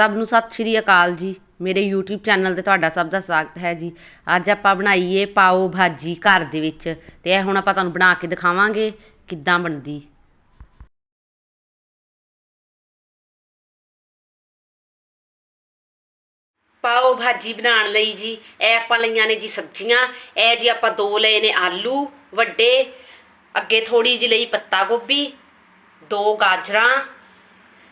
ਸਭ ਨੂੰ ਸਤਿ ਸ਼੍ਰੀ ਅਕਾਲ ਜੀ। ਮੇਰੇ YouTube ਚੈਨਲ ਤੇ ਤੁਹਾਡਾ ਸਭ ਦਾ ਸਵਾਗਤ ਹੈ ਜੀ। ਅੱਜ ਆਪਾਂ ਬਣਾਈਏ ਪਾਓ ਭਾਜੀ ਘਰ ਦੇ ਵਿੱਚ। ਤੇ ਇਹ ਹੁਣ ਆਪਾਂ ਤੁਹਾਨੂੰ ਬਣਾ ਕੇ ਦਿਖਾਵਾਂਗੇ ਕਿੱਦਾਂ ਬਣਦੀ। ਪਾਓ ਭਾਜੀ ਬਣਾਉਣ ਲਈ ਜੀ, ਇਹ ਆਪਾਂ ਲਈਆਂ ਨੇ ਜੀ ਸਬਜ਼ੀਆਂ। ਇਹ ਜੀ ਆਪਾਂ ਦੋ ਲਏ ਨੇ ਆਲੂ ਵੱਡੇ, ਅੱਗੇ ਥੋੜੀ ਜਿਹੀ ਲਈ ਪੱਤਾ ਗੋਭੀ, ਦੋ ਗਾਜਰਾਂ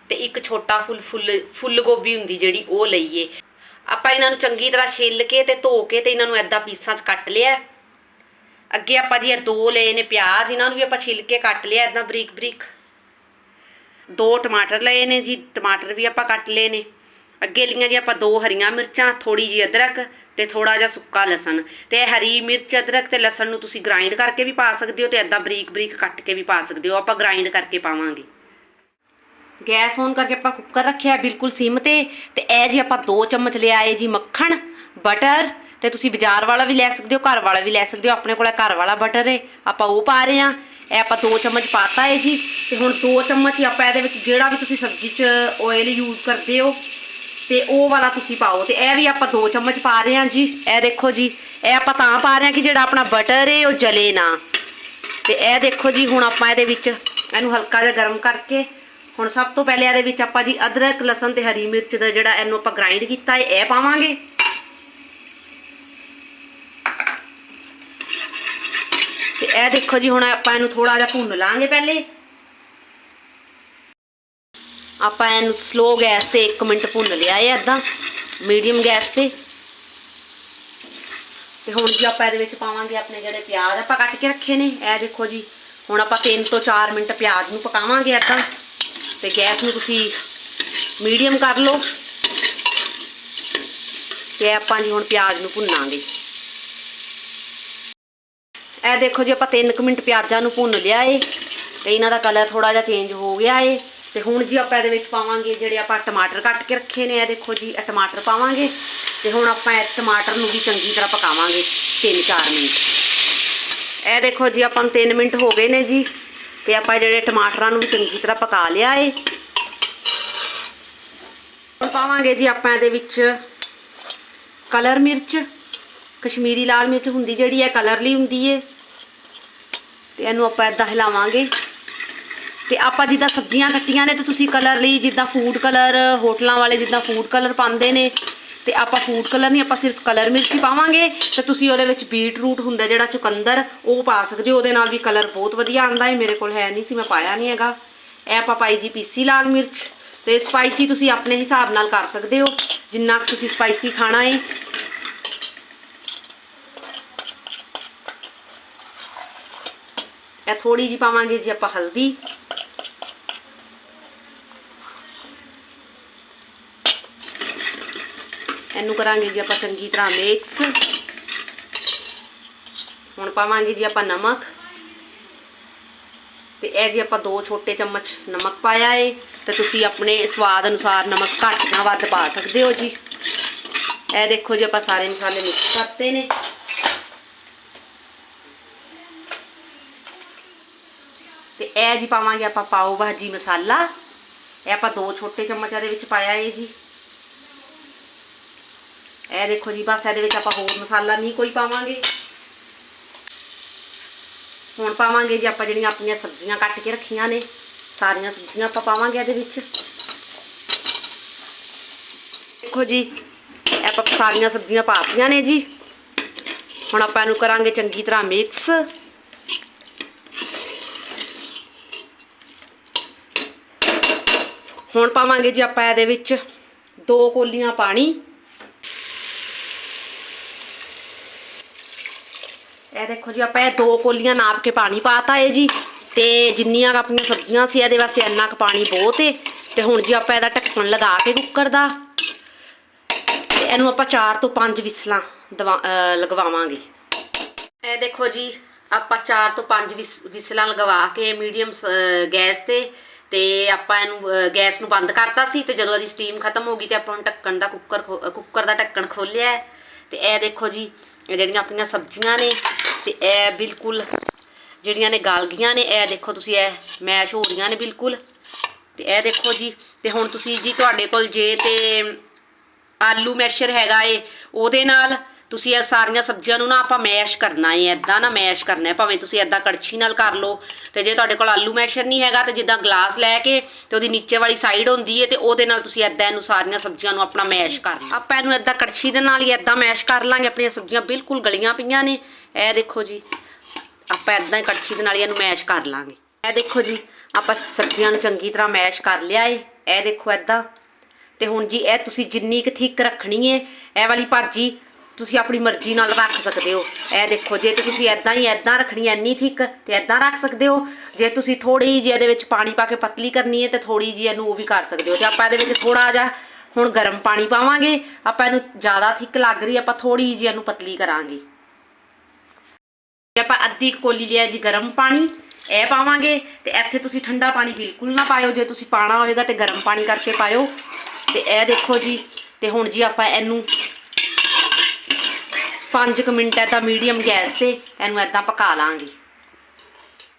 ਤੇ ਇੱਕ ਛੋਟਾ ਫੁੱਲ ਫੁੱਲ ਫੁੱਲ ਗੋਭੀ ਹੁੰਦੀ ਜਿਹੜੀ ਉਹ ਲਈਏ। ਆਪਾਂ ਇਹਨਾਂ ਨੂੰ ਚੰਗੀ ਤਰ੍ਹਾਂ ਛਿੱਲ ਕੇ ਤੇ ਧੋ ਕੇ ਤੇ ਇਹਨਾਂ ਨੂੰ ਐਦਾਂ ਪੀਸਾਂ 'ਚ ਕੱਟ ਲਿਆ। ਅੱਗੇ ਆਪਾਂ ਜੀ ਇਹ ਦੋ ਲਏ ਨੇ ਪਿਆਜ਼, ਇਹਨਾਂ ਨੂੰ ਵੀ ਆਪਾਂ ਛਿੱਲ ਕੇ ਕੱਟ ਲਿਆ ਐਦਾਂ ਬਰੀਕ ਬਰੀਕ ਦੋ ਟਮਾਟਰ ਲਏ ਨੇ ਜੀ, ਟਮਾਟਰ ਵੀ ਆਪਾਂ ਕੱਟ ਲਏ ਨੇ। ਅੱਗੇ ਲਈਆਂ ਜੀ ਆਪਾਂ ਦੋ ਹਰੀਆਂ ਮਿਰਚਾਂ ਥੋੜੀ ਜੀ ਅਦਰਕ ਤੇ ਥੋੜਾ ਜਿਹਾ ਸੁੱਕਾ ਲਸਣ। ਤੇ ਹਰੀ ਮਿਰਚ, ਅਦਰਕ ਤੇ ਲਸਣ ਨੂੰ ਤੁਸੀਂ ਗ੍ਰਾਈਂਡ ਕਰਕੇ ਵੀ ਪਾ ਸਕਦੇ ਹੋ ਤੇ ਐਦਾਂ ਬਰੀਕ ਬਰੀਕ ਕੱਟ ਕੇ ਵੀ ਪਾ ਸਕਦੇ ਹੋ। ਆਪਾਂ ਗ੍ਰਾਈਂਡ ਕਰਕੇ ਪਾਵਾਂਗੇ। ਗੈਸ ਔਨ ਕਰਕੇ ਆਪਾਂ ਕੁੱਕਰ ਰੱਖਿਆ, ਬਿਲਕੁਲ ਸਿਮ ਤੇ। ਤੇ ਇਹ ਜੀ ਆਪਾਂ 2 ਚਮਚ ਲਿਆ ਲਿਆਏ ਜੀ ਮੱਖਣ, ਬਟਰ। ਤੇ ਤੁਸੀਂ ਬਾਜ਼ਾਰ ਵਾਲਾ ਵੀ ਲੈ ਸਕਦੇ ਹੋ, ਘਰ ਵਾਲਾ ਵੀ ਲੈ ਸਕਦੇ ਹੋ। ਆਪਣੇ ਕੋਲ ਘਰ ਵਾਲਾ ਬਟਰ ਹੈ ਆਪਾਂ ਉਹ ਪਾ ਰਹੇ ਆ ਇਹ ਆਪਾਂ 2 ਚਮਚ ਪਾਤਾ ਹੈ ਜੀ। ਤੇ ਹੁਣ 2 ਚਮਚ ਹੀ ਆਪਾਂ ਇਹਦੇ ਵਿੱਚ ਜਿਹੜਾ ਵੀ ਤੁਸੀਂ ਸਬਜ਼ੀ 'ਚ ਆਇਲ ਯੂਜ਼ ਕਰਦੇ ਹੋ, ਤੇ ਉਹ ਵਾਲਾ ਤੁਸੀਂ ਪਾਓ। ਤੇ ਇਹ ਵੀ ਆਪਾਂ 2 ਚਮਚ ਪਾ ਰਹੇ ਆ ਜੀ। ਇਹ ਦੇਖੋ ਜੀ, ਇਹ ਆਪਾਂ ਤਾਂ ਪਾ ਰਹੇ ਆ ਕਿ ਜਿਹੜਾ ਆਪਣਾ ਬਟਰ ਏ, ਉਹ ਜਲੇ ਨਾ। ਤੇ ਇਹ ਦੇਖੋ ਜੀ, ਹੁਣ ਆਪਾਂ ਇਹਦੇ ਵਿੱਚ ਇਹਨੂੰ ਹਲਕਾ ਜਿਹਾ ਗਰਮ ਕਰਕੇ ਹੁਣ ਸਭ ਤੋਂ ਪਹਿਲੇ ਇਹਦੇ ਵਿੱਚ ਆਪਾਂ ਜੀ ਅਦਰਕ, ਲਸਣ ਤੇ ਹਰੀ ਮਿਰਚ ਦਾ ਜਿਹੜਾ ਇਹਨੂੰ ਆਪਾਂ ਗ੍ਰਾਈਂਡ ਕੀਤਾ ਹੈ, ਇਹ ਪਾਵਾਂਗੇ। ਤੇ ਇਹ ਦੇਖੋ ਜੀ, ਹੁਣ ਆਪਾਂ ਇਹਨੂੰ ਥੋੜਾ ਜਿਹਾ ਭੁੰਨ ਲਾਂਗੇ ਪਹਿਲੇ। ਆਪਾਂ ਇਹਨੂੰ ਸਲੋ ਗੈਸ ਤੇ 1 ਮਿੰਟ ਭੁੰਨ ਲਿਆ ਹੈ ਇਦਾਂ ਮੀਡੀਅਮ ਗੈਸ ਤੇ। ਤੇ ਹੁਣ ਜੀ ਆਪਾਂ ਇਹਦੇ ਵਿੱਚ ਪਾਵਾਂਗੇ ਆਪਣੇ ਜਿਹੜੇ ਪਿਆਜ਼ ਆਪਾਂ ਕੱਟ ਕੇ ਰੱਖੇ ਨੇ। ਇਹ ਦੇਖੋ ਜੀ, ਹੁਣ ਆਪਾਂ 3 ਤੋਂ 4 ਮਿੰਟ ਪਿਆਜ਼ ਨੂੰ ਪਕਾਵਾਂਗੇ ਇਦਾਂ ਤੇ ਗੈਸ ਨੂੰ ਤੁਸੀਂ ਮੀਡੀਅਮ ਕਰ ਲਓ ਤੇ ਆਪਾਂ ਜੀ ਹੁਣ ਪਿਆਜ਼ ਨੂੰ ਭੁੰਨਾਂਗੇ। ਇਹ ਦੇਖੋ ਜੀ, ਆਪਾਂ 3 ਮਿੰਟ ਪਿਆਜ਼ਾਂ ਨੂੰ ਭੁੰਨ ਲਿਆ ਏ ਤੇ ਇਹਨਾਂ ਦਾ ਕਲਰ ਥੋੜਾ ਜਿਹਾ ਚੇਂਜ ਹੋ ਗਿਆ ਏ ਤੇ ਹੁਣ ਜੀ ਆਪਾਂ ਇਹਦੇ ਵਿੱਚ ਪਾਵਾਂਗੇ ਜਿਹੜੇ ਆਪਾਂ ਟਮਾਟਰ ਕੱਟ ਕੇ ਰੱਖੇ ਨੇ, ਇਹ ਦੇਖੋ ਜੀ, ਇਹ ਟਮਾਟਰ ਪਾਵਾਂਗੇ ਤੇ ਹੁਣ ਆਪਾਂ ਇਸ ਟਮਾਟਰ ਨੂੰ ਵੀ ਚੰਗੀ ਤਰ੍ਹਾਂ ਪਕਾਵਾਂਗੇ 3-4 ਮਿੰਟ। ਇਹ ਦੇਖੋ ਜੀ, ਆਪਾਂ ਨੂੰ 3 ਮਿੰਟ ਹੋ ਗਏ ਨੇ ਜੀ। ਤੇ ਆਪਾਂ ਜਿਹੜੇ ਟਮਾਟਰਾਂ ਨੂੰ ਵੀ ਚੰਗੀ ਤਰ੍ਹਾਂ ਪਕਾ ਲਿਆ ਏ। ਹੁਣ ਪਾਵਾਂਗੇ ਜੀ ਆਪਾਂ ਇਹਦੇ ਵਿੱਚ ਕਲਰ ਮਿਰਚ, ਕਸ਼ਮੀਰੀ ਲਾਲ ਮਿਰਚ ਹੁੰਦੀ ਜਿਹੜੀ ਹੈ ਕਲਰ ਲਈ ਹੁੰਦੀ ਏ। ਤੇ ਇਹਨੂੰ ਆਪਾਂ ਇਦਾਂ ਹਿਲਾਵਾਂਗੇ। ਤੇ ਆਪਾਂ ਜਿੱਦਾਂ ਸਬਜ਼ੀਆਂ ਕੱਟੀਆਂ ਨੇ ਤੇ ਤੁਸੀਂ ਕਲਰ ਲਈ ਜਿੱਦਾਂ ਫੂਡ ਕਲਰ, ਹੋਟਲਾਂ ਵਾਲੇ ਜਿੱਦਾਂ ਫੂਡ ਕਲਰ ਪਾਉਂਦੇ ਨੇ। ਤੇ ਆਪਾਂ ਫੂਡ ਕਲਰ ਨਹੀਂ, ਆਪਾਂ ਸਿਰਫ ਕਲਰ ਮਿਰਚ ਹੀ ਪਾਵਾਂਗੇ। ਤੇ ਤੁਸੀਂ ਉਹਦੇ ਵਿੱਚ ਬੀਟ ਰੂਟ ਹੁੰਦਾ ਜਿਹੜਾ ਚੁਕੰਦਰ, ਉਹ ਪਾ ਸਕਦੇ ਹੋ। ਉਹਦੇ ਨਾਲ ਵੀ ਕਲਰ ਬਹੁਤ ਵਧੀਆ ਆਉਂਦਾ ਹੈ। ਮੇਰੇ ਕੋਲ ਹੈ ਨਹੀਂ ਸੀ, ਮੈਂ ਪਾਇਆ ਨਹੀਂ ਹੈਗਾ। ਇਹ ਆਪਾਂ ਪਾਈ ਜੀ ਪੀਸੀ ਲਾਲ ਮਿਰਚ। ਤੇ ਸਪਾਈਸੀ ਤੁਸੀਂ ਆਪਣੇ ਹਿਸਾਬ ਨਾਲ ਕਰ ਸਕਦੇ ਹੋ। ਜਿੰਨਾ ਤੁਸੀਂ ਸਪਾਈਸੀ ਖਾਣਾ ਹੈ। ਇਹ ਥੋੜੀ ਜੀ ਪਾਵਾਂਗੇ ਜੀ ਆਪਾਂ ਹਲਦੀ। ਇਹਨੂੰ ਕਰਾਂਗੇ ਜੀ ਆਪਾਂ ਚੰਗੀ ਤਰ੍ਹਾਂ ਮਿਕਸ ਹੁਣ ਪਾਵਾਂਗੇ ਜੀ ਆਪਾਂ ਨਮਕ। ਤੇ ਇਹ ਜੀ ਆਪਾਂ ਦੋ ਛੋਟੇ ਚਮਚ ਨਮਕ ਪਾਇਆ ਏ ਤੇ ਤੁਸੀਂ ਆਪਣੇ ਸਵਾਦ ਅਨੁਸਾਰ ਨਮਕ ਘੱਟ ਜਾਂ ਵੱਧ ਪਾ ਸਕਦੇ ਹੋ ਜੀ। ਇਹ ਦੇਖੋ ਜੀ ਆਪਾਂ ਸਾਰੇ ਮਸਾਲੇ ਮਿਕਸ ਕਰਤੇ ਨੇ। ਤੇ ਇਹ ਜੀ ਪਾਵਾਂਗੇ ਆਪਾਂ ਪਾਓ ਭਾਜੀ ਮਸਾਲਾ। ਇਹ ਆਪਾਂ ਦੋ ਛੋਟੇ ਚਮਚਾਂ ਦੇ ਵਿੱਚ ਪਾਇਆ ਏ ਜੀ। ਇਹ ਦੇਖੋ ਜੀ, ਬਸ ਇਹਦੇ ਵਿੱਚ ਆਪਾਂ ਹੋਰ ਮਸਾਲਾ ਨਹੀਂ ਕੋਈ ਪਾਵਾਂਗੇ। ਹੁਣ ਪਾਵਾਂਗੇ ਜੀ ਆਪਾਂ ਜਿਹੜੀਆਂ ਆਪਣੀਆਂ ਸਬਜ਼ੀਆਂ ਕੱਟ ਕੇ ਰੱਖੀਆਂ ਨੇ, ਸਾਰੀਆਂ ਸਬਜ਼ੀਆਂ ਆਪਾਂ ਪਾਵਾਂਗੇ ਇਹਦੇ ਵਿੱਚ। ਦੇਖੋ ਜੀ ਆਪਾਂ ਸਾਰੀਆਂ ਸਬਜ਼ੀਆਂ ਪਾਤੀਆਂ ਨੇ ਜੀ। ਹੁਣ ਆਪਾਂ ਇਹਨੂੰ ਕਰਾਂਗੇ ਚੰਗੀ ਤਰ੍ਹਾਂ ਮਿਕਸ। ਹੁਣ ਪਾਵਾਂਗੇ ਜੀ ਆਪਾਂ ਇਹਦੇ ਵਿੱਚ ਦੋ ਕੋਲੀਆਂ ਪਾਣੀ। ਇਹ ਦੇਖੋ ਜੀ, ਆਪਾਂ ਇਹ ਦੋ ਕੋਲੀਆਂ ਨਾਪ ਕੇ ਪਾਣੀ ਪਾਤਾ ਏ ਜੀ, ਤੇ ਜਿੰਨੀਆਂ ਆਪਣੀਆਂ ਸਬਜ਼ੀਆਂ ਸੀ, ਇਹਦੇ ਵਾਸਤੇ ਇੰਨਾ ਕੁ ਪਾਣੀ ਬਹੁਤ ਏ। ਤੇ ਹੁਣ ਜੀ ਆਪਾਂ ਇਹਦਾ ਢੱਕਣ ਲਗਾ ਕੇ ਕੁੱਕਰ ਦਾ। ਤੇ ਇਹਨੂੰ ਆਪਾਂ 4 ਤੋਂ 5 ਵਿਸਲਾਂ ਲਗਵਾਵਾਂਗੇ। ਇਹ ਦੇਖੋ ਜੀ, ਆਪਾਂ 4 ਤੋਂ 5 ਵਿਸਲਾਂ ਲਗਵਾ ਕੇ ਮੀਡੀਅਮ ਗੈਸ ਤੇ ਤੇ ਆਪਾਂ ਇਹਨੂੰ ਗੈਸ ਨੂੰ ਬੰਦ ਕਰਤਾ ਸੀ, ਤੇ ਜਦੋਂ ਇਹਦੀ ਸਟੀਮ ਖਤਮ ਹੋ ਗਈ, ਤੇ ਆਪਾਂ ਹੁਣ ਢੱਕਣ ਦਾ ਕੁੱਕਰ ਖੋ- ਕੁੱਕਰ ਦਾ ਢੱਕਣ ਖੋਲਿਆ ਤੇ ਇਹ ਦੇਖੋ ਜੀ ਜਿਹੜੀਆਂ ਆਪਣੀਆਂ ਸਬਜ਼ੀਆਂ ਨੇ ਤੇ ਇਹ ਬਿਲਕੁਲ ਜਿਹੜੀਆਂ ਨੇ ਗਲ ਗਈਆਂ ਨੇ, ਇਹ ਦੇਖੋ ਤੁਸੀਂ ਇਹ ਮੈਸ਼ ਹੋ ਰਹੀਆਂ ਨੇ ਬਿਲਕੁਲ। ਤੇ ਇਹ ਦੇਖੋ ਜੀ, ਤੇ ਹੁਣ ਤੁਸੀਂ ਜੀ ਤੁਹਾਡੇ ਕੋਲ ਜੇ ਤੇ ਆਲੂ ਮੈਸ਼ਰ ਹੈਗਾ ਏ, ਉਹਦੇ ਨਾਲ ਤੁਸੀਂ ਇਹ ਸਾਰੀਆਂ ਸਬਜ਼ੀਆਂ ਨੂੰ ਨਾ ਆਪਾਂ ਮੈਸ਼ ਕਰਨਾ ਏ ਐਦਾਂ ਨਾ ਮੈਸ਼ ਕਰਨਾ ਹੈ ਭਾਵੇਂ ਤੁਸੀਂ ਐਦਾਂ ਕੜਛੀ ਨਾਲ ਕਰ ਲਓ ਤੇ ਜੇ ਤੁਹਾਡੇ ਕੋਲ ਆਲੂ ਮੈਸ਼ਰ ਨਹੀਂ ਹੈਗਾ ਤੇ ਜਿੱਦਾਂ ਗਲਾਸ ਲੈ ਕੇ ਤੇ ਉਹਦੀ ਨੀਚੇ ਵਾਲੀ ਸਾਈਡ ਹੁੰਦੀ ਹੈ ਤੇ ਉਹਦੇ ਨਾਲ ਤੁਸੀਂ ਐਦਾਂ ਇਹਨੂੰ ਸਾਰੀਆਂ ਸਬਜ਼ੀਆਂ ਨੂੰ ਆਪਣਾ ਮੈਸ਼ ਕਰ ਲਓ। ਆਪਾਂ ਇਹਨੂੰ ਐਦਾਂ ਕੜਛੀ ਦੇ ਨਾਲ ਹੀ ਐਦਾਂ ਮੈਸ਼ ਕਰ ਲਾਂਗੇ। ਆਪਣੀਆਂ ਸਬਜ਼ੀਆਂ ਬਿਲਕੁਲ ਗਲੀਆਂ ਪਈਆਂ ਨੇ। ਇਹ ਦੇਖੋ ਜੀ, ਆਪਾਂ ਐਦਾਂ ਹੀ ਕੜਛੀ ਦੇ ਨਾਲ ਹੀ ਇਹਨੂੰ ਮੈਸ਼ ਕਰ ਲਾਂਗੇ। ਇਹ ਦੇਖੋ ਜੀ, ਆਪਾਂ ਸਬਜ਼ੀਆਂ ਨੂੰ ਚੰਗੀ ਤਰ੍ਹਾਂ ਮੈਸ਼ ਕਰ ਲਿਆ ਏ। ਇਹ ਦੇਖੋ ਐਦਾਂ ਤੇ ਹੁਣ ਜੀ, ਇਹ ਤੁਸੀਂ ਜਿੰਨੀ ਕੁ ਥਿੱਕ ਰੱਖਣੀ ਏ, ਇਹ ਵਾਲੀ ਭਾਜੀ ਤੁਸੀਂ ਆਪਣੀ ਮਰਜ਼ੀ ਨਾਲ ਰੱਖ ਸਕਦੇ ਹੋ। ਇਹ ਦੇਖੋ, ਜੇ ਤੇ ਤੁਸੀਂ ਐਦਾਂ ਹੀ ਐਦਾਂ ਰੱਖਣੀ ਐ ਇੰਨੀ ਥਿੱਕ ਤੇ ਐਦਾਂ ਰੱਖ ਸਕਦੇ ਹੋ। ਜੇ ਤੁਸੀਂ ਥੋੜੀ ਜਿਹੀ ਇਹਦੇ ਵਿੱਚ ਪਾਣੀ ਪਾ ਕੇ ਪਤਲੀ ਕਰਨੀ ਹੈ, ਤੇ ਥੋੜੀ ਜਿਹੀ ਇਹਨੂੰ ਉਹ ਵੀ ਕਰ ਸਕਦੇ ਹੋ। ਤੇ ਆਪਾਂ ਇਹਦੇ ਵਿੱਚ ਥੋੜਾ ਜਿਹਾ ਹੁਣ ਗਰਮ ਪਾਣੀ ਪਾਵਾਂਗੇ। ਆਪਾਂ ਇਹਨੂੰ ਜ਼ਿਆਦਾ ਥਿੱਕ ਲੱਗ ਰਹੀ ਆਪਾਂ ਥੋੜੀ ਜਿਹੀ ਇਹਨੂੰ ਪਤਲੀ ਕਰਾਂਗੇ। ਤੇ ਆਪਾਂ ਅੱਧੀ ਕੁ ਕੋਲੀ ਲਿਆ ਜੀ ਗਰਮ ਪਾਣੀ ਇਹ ਪਾਵਾਂਗੇ, ਤੇ ਇੱਥੇ ਤੁਸੀਂ ਠੰਡਾ ਪਾਣੀ ਬਿਲਕੁਲ ਨਾ ਪਾਇਓ। ਜੇ ਤੁਸੀਂ ਪਾਣਾ ਹੋਵੇਗਾ ਤੇ ਗਰਮ ਪਾਣੀ ਕਰਕੇ ਪਾਇਓ। ਤੇ ਇਹ ਦੇਖੋ ਜੀ, ਤੇ ਹੁਣ ਜੀ ਆਪਾਂ ਇਹਨੂੰ 5 ਕੁ ਮਿੰਟ ਐਦਾਂ ਮੀਡੀਅਮ ਗੈਸ ਤੇ ਇਹਨੂੰ ਐਦਾਂ ਪਕਾ ਲਾਂਗੇ।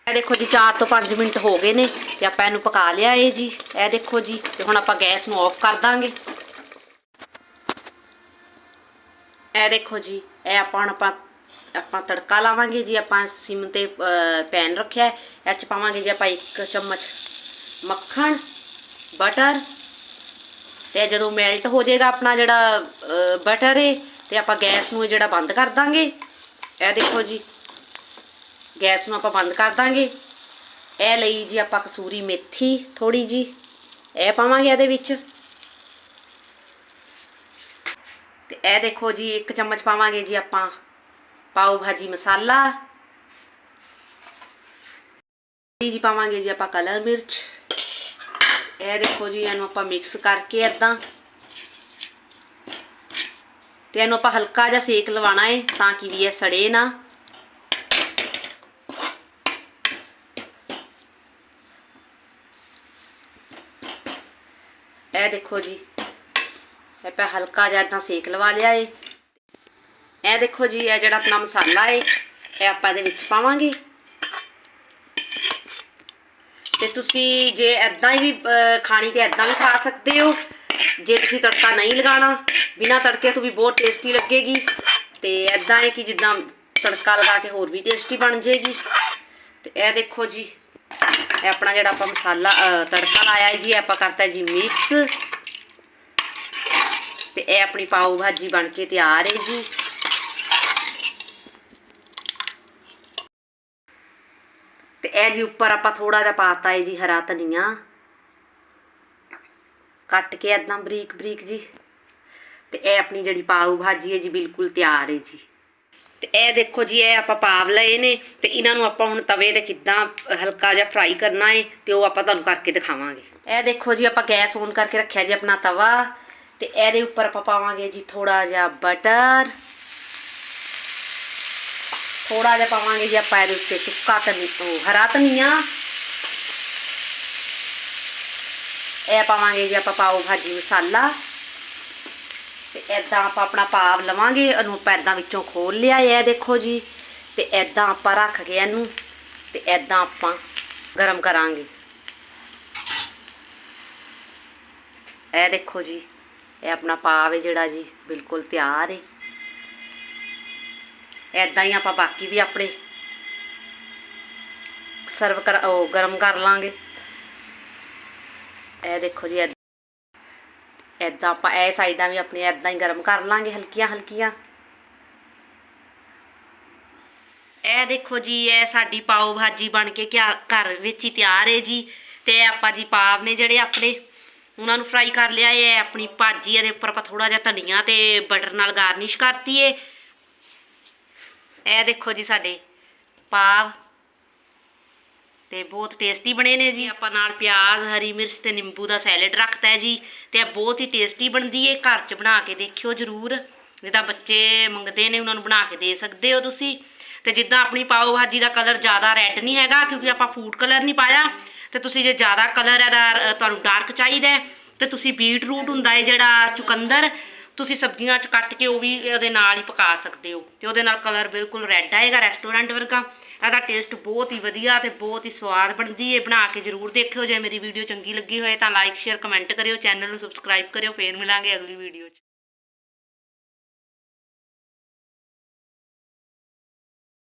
ਇਹ ਦੇਖੋ ਜੀ 4 ਤੋਂ 5 ਮਿੰਟ ਹੋ ਗਏ ਨੇ ਤੇ ਆਪਾਂ ਇਹਨੂੰ ਪਕਾ ਲਿਆ ਏ ਜੀ। ਇਹ ਦੇਖੋ ਜੀ, ਤੇ ਹੁਣ ਆਪਾਂ ਗੈਸ ਨੂੰ ਆਫ ਕਰ ਦਾਂਗੇ। ਇਹ ਦੇਖੋ ਜੀ, ਇਹ ਆਪਾਂ ਹੁਣ ਆਪਾਂ ਆਪਾਂ ਤੜਕਾ ਲਾਵਾਂਗੇ ਜੀ, ਆਪਾਂ ਸਿਮ ਤੇ ਪੈਨ ਰੱਖਿਆ ਇਹ ਚ ਪਾਵਾਂਗੇ ਜੀ ਆਪਾਂ ਇੱਕ ਚਮਚ ਮੱਖਣ, ਬਟਰ। ਤੇ ਜਦੋਂ ਮੈਲਟ ਹੋ ਜਾਏਗਾ ਆਪਣਾ ਜਿਹੜਾ ਬਟਰ ਏ ਤੇ ਆਪਾਂ ਗੈਸ ਨੂੰ ਜਿਹੜਾ ਬੰਦ ਕਰ ਦਾਂਗੇ, ਇਹ ਦੇਖੋ ਜੀ। ਗੈਸ ਨੂੰ ਆਪਾਂ ਬੰਦ ਕਰ ਦਾਂਗੇ। ਇਹ ਲਈ ਜੀ ਆਪਾਂ ਕਸੂਰੀ ਮੇਥੀ ਥੋੜੀ ਜੀ, ਇਹ ਪਾਵਾਂਗੇ ਇਹਦੇ ਵਿੱਚ। ਤੇ ਇਹ ਦੇਖੋ ਜੀ, ਇੱਕ ਚਮਚ ਪਾਵਾਂਗੇ ਜੀ ਆਪਾਂ ਪਾਓ ਭਾਜੀ ਮਸਾਲਾ। ਜੀ ਪਾਵਾਂਗੇ ਜੀ ਆਪਾਂ ਕਲਰ ਮਿਰਚ। ਇਹ ਦੇਖੋ ਜੀ, ਇਹਨੂੰ ਆਪਾਂ ਮਿਕਸ ਕਰਕੇ ਇਦਾਂ ਤੇ ਇਹਨੂੰ ਆਪਾਂ ਹਲਕਾ ਜਿਹਾ ਸੇਕ ਲਵਾਉਣਾ ਹੈ ਤਾਂ ਕਿ ਵੀ ਇਹ ਸੜੇ ਨਾ। ਇਹ ਦੇਖੋ ਜੀ ਇਹ ਪਾ ਹਲਕਾ ਜਿਹਾ ਇਦਾਂ ਸੇਕ ਲਵਾ ਲਿਆ ਏ। ਇਹ ਦੇਖੋ ਜੀ, ਇਹ ਜਿਹੜਾ ਆਪਣਾ ਮਸਾਲਾ ਏ, ਇਹ ਆਪਾਂ ਇਹਦੇ ਵਿੱਚ ਪਾਵਾਂਗੇ। ਤੇ ਤੁਸੀਂ ਜੇ ਐਦਾਂ ਹੀ ਵੀ ਖਾਣੀ ਤੇ ਐਦਾਂ ਵੀ ਖਾ ਸਕਦੇ ਹੋ। ਜੇ ਤੁਸੀਂ ਤੜਕਾ ਨਹੀਂ ਲਗਾਣਾ ਬਿਨਾ ਤੜਕੇ ਤੋਂ ਵੀ ਬਹੁਤ ਟੇਸਟੀ ਲੱਗੇਗੀ। ਤੇ ਐਦਾਂ ਹੈ ਕਿ ਜਿੱਦਾਂ ਤੜਕਾ ਲਗਾ ਕੇ ਹੋਰ ਵੀ ਟੇਸਟੀ ਬਣ ਜਾਏਗੀ। ਤੇ ਇਹ ਦੇਖੋ ਜੀ, ਇਹ ਆਪਣਾ ਜਿਹੜਾ ਆਪਾਂ ਮਸਾਲਾ ਤੜਕਾ ਲਾਇਆ ਹੈ ਜੀ, ਇਹ ਆਪਾਂ ਕਰਤਾ ਜੀ ਮਿਕਸ ਤੇ ਇਹ ਆਪਣੀ ਪਾਓ ਭਾਜੀ ਬਣ ਕੇ ਤਿਆਰ ਹੈ ਜੀ। ਤੇ ਇਹ ਜੀ ਉੱਪਰ ਆਪਾਂ ਥੋੜਾ ਜਿਹਾ ਪਾਤਾ ਹੈ ਜੀ ਹਰਾ ਧਨੀਆ। ਕੱਟ ਕੇ ਏਦਾਂ ਬਰੀਕ ਬਰੀਕ ਜੀ। ਤੇ ਇਹ ਆਪਣੀ ਜਿਹੜੀ ਪਾਓ ਭਾਜੀ ਹੈ ਜੀ, ਬਿਲਕੁਲ ਤਿਆਰ ਹੈ ਜੀ। ਤੇ ਇਹ ਦੇਖੋ ਜੀ, ਇਹ ਆਪਾਂ ਪਾਵ ਲਏ ਨੇ ਤੇ ਇਹਨਾਂ ਨੂੰ ਆਪਾਂ ਹੁਣ ਤਵੇ ਤੇ ਕਿੱਦਾਂ ਹਲਕਾ ਜਿਹਾ ਫਰਾਈ ਕਰਨਾ ਹੈ ਤੇ ਉਹ ਆਪਾਂ ਤੁਹਾਨੂੰ ਕਰਕੇ ਦਿਖਾਵਾਂਗੇ। ਇਹ ਦੇਖੋ ਜੀ, ਆਪਾਂ ਗੈਸ ਔਨ ਕਰਕੇ ਰੱਖਿਆ ਜੀ ਆਪਣਾ ਤਵਾ ਤੇ ਇਹਦੇ ਉੱਪਰ ਆਪਾਂ ਪਾਵਾਂਗੇ ਜੀ ਥੋੜਾ ਜਿਹਾ ਬਟਰ ਥੋੜਾ ਜਿਹਾ ਪਾਵਾਂਗੇ ਜੀ ਆਪਾਂ ਇਹਦੇ ਉੱਤੇ ਸੁੱਕਾ ਧਨੀ ਹਰਾ ਧਨੀਆ ਇਹ ਪਾਵਾਂਗੇ ਜੀ ਆਪਾਂ ਪਾਓ ਭਾਜੀ ਮਸਾਲਾ। ਤੇ ਐਦਾਂ ਆਪਾਂ ਆਪਣਾ ਪਾਵ ਲਵਾਂਗੇ, ਇਹਨੂੰ ਆਪਾਂ ਐਦਾਂ ਵਿੱਚੋਂ ਖੋਲ ਲਿਆ ਇਹ ਦੇਖੋ ਜੀ। ਤੇ ਐਦਾਂ ਆਪਾਂ ਰੱਖ ਕੇ ਇਹਨੂੰ, ਤੇ ਐਦਾਂ ਆਪਾਂ ਗਰਮ ਕਰਾਂਗੇ। ਇਹ ਦੇਖੋ ਜੀ, ਇਹ ਆਪਣਾ ਪਾਵ ਹੈ ਜਿਹੜਾ ਜੀ, ਬਿਲਕੁਲ ਤਿਆਰ ਹੈ। ਐਦਾਂ ਹੀ ਆਪਾਂ ਬਾਕੀ ਵੀ ਆਪਣੇ ਸਰਵ ਕਰ ਉਹ ਗਰਮ ਕਰ ਲਾਂਗੇ। ਇਹ ਦੇਖੋ ਜੀ, ਐਦਾਂ ਆਪਾਂ ਇਹ ਸਾਈਡਾਂ ਵੀ ਆਪਣੀ ਐਦਾਂ ਹੀ ਗਰਮ ਕਰ ਲਾਂਗੇ, ਹਲਕੀਆਂ ਹਲਕੀਆਂ। ਇਹ ਦੇਖੋ ਜੀ, ਇਹ ਸਾਡੀ ਪਾਓ ਭਾਜੀ ਬਣ ਕੇ ਘਰ ਵਿੱਚ ਹੀ ਤਿਆਰ ਹੈ ਜੀ। ਤੇ ਆਪਾਂ ਜੀ ਪਾਵ ਨੇ ਜਿਹੜੇ ਆਪਣੇ, ਉਹਨਾਂ ਨੂੰ ਫਰਾਈ ਕਰ ਲਿਆ ਇਹ ਆਪਣੀ ਭਾਜੀ, ਇਹਦੇ ਉੱਪਰ ਆਪਾਂ ਥੋੜਾ ਜਿਹਾ ਧਨੀਆ ਤੇ ਬਟਰ ਨਾਲ ਗਾਰਨਿਸ਼ ਕਰਤੀ ਏ। ਇਹ ਦੇਖੋ ਜੀ ਸਾਡੇ ਪਾਵ। ਤੇ ਬਹੁਤ ਟੇਸਟੀ ਬਣੇ ਨੇ ਜੀ। ਆਪਾਂ ਨਾਲ ਪਿਆਜ਼ ਹਰੀ ਮਿਰਚ ਤੇ ਨਿੰਬੂ ਦਾ ਸੈਲਡ ਰੱਖਤਾ ਹੈ ਜੀ। ਤੇ ਇਹ ਬਹੁਤ ਹੀ ਟੇਸਟੀ ਬਣਦੀ ਹੈ। ਘਰ 'ਚ ਬਣਾ ਕੇ ਦੇਖਿਓ ਜਰੂਰ। ਜਿੱਦਾਂ ਬੱਚੇ ਮੰਗਦੇ ਨੇ ਉਹਨਾਂ ਨੂੰ ਬਣਾ ਕੇ ਦੇ ਸਕਦੇ ਹੋ ਤੁਸੀਂ। ਤੇ ਜਿੱਦਾਂ ਆਪਣੀ ਪਾਓ ਭਾਜੀ ਦਾ ਕਲਰ ਜ਼ਿਆਦਾ ਰੈੱਡ ਨਹੀਂ ਹੈਗਾ ਕਿਉਂਕਿ ਆਪਾਂ ਫੂਡ ਕਲਰ ਨਹੀਂ ਪਾਇਆ। ਤੇ ਤੁਸੀਂ ਜੇ ਜ਼ਿਆਦਾ ਕਲਰ ਇਹਦਾ ਅ, ਤੁਹਾਨੂੰ ਡਾਰਕ ਚਾਹੀਦਾ ਹੈ, ਤੇ ਤੁਸੀਂ ਬੀਟ ਰੂਟ ਹੁੰਦਾ ਹੈ ਜਿਹੜਾ ਚੁਕੰਦਰ। ਤੁਸੀਂ ਸਬਜ਼ੀਆਂ 'ਚ ਕੱਟ ਕੇ ਉਹ ਵੀ ਉਹਦੇ ਨਾਲ ਹੀ ਪਕਾ ਸਕਦੇ ਹੋ ਤੇ ਉਹਦੇ ਨਾਲ ਕਲਰ ਬਿਲਕੁਲ ਰੈੱਡ ਆਏਗਾ ਰੈਸਟੋਰੈਂਟ ਵਰਗਾ। ਇਹਦਾ ਟੇਸਟ ਬਹੁਤ ਹੀ ਵਧੀਆ ਤੇ ਬਹੁਤ ਹੀ ਸਵਾਦ ਬਣਦੀ ਹੈ ਬਣਾ ਕੇ ਜ਼ਰੂਰ ਦੇਖਿਓ। ਜੇ ਮੇਰੀ ਵੀਡੀਓ ਚੰਗੀ ਲੱਗੀ ਹੋਏ ਤਾਂ ਲਾਈਕ ਸ਼ੇਅਰ ਕਮੈਂਟ ਕਰਿਓ ਚੈਨਲ ਨੂੰ ਸਬਸਕ੍ਰਾਈਬ ਕਰਿਓ। ਫੇਰ ਮਿਲਾਂਗੇ ਅਗਲੀ ਵੀਡੀਓ 'ਚ।